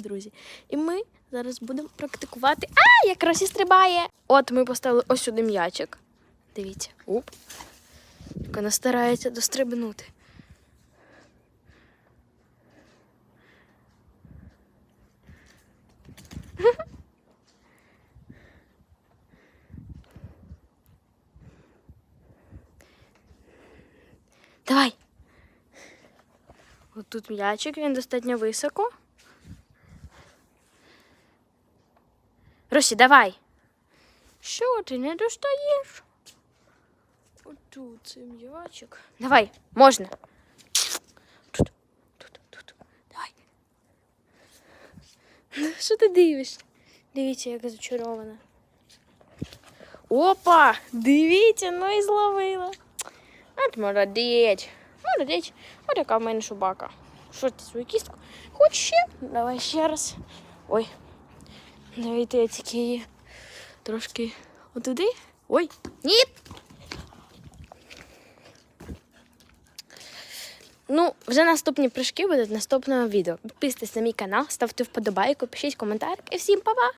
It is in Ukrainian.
друзі. І ми зараз будемо практикувати. А, як Росі стрибає! От ми поставили ось сюди м'ячик. Дивіться. Уп. Вона старається дострибнути. Давай. От тут м'ячик, він достатньо високо. Росі, давай. Що ти не достаєш? Отут цей м'ячик. Давай, можна. Тут, тут, тут. Давай. Ну, Що ти дивишся? Дивіться, яка зачарована. Опа! Дивіться, ну і зловила. От молодець. Молодець. От яка в мене собака. Що ти свою кістку? Хоч ще? Давай ще раз. Ой. Давайте я тільки її трошки отуди. Ой, ні. Ну, вже наступні прыжки будуть наступного відео. Підписуйтесь на мій канал, ставте вподобайку, пишіть коментар і всім па-па!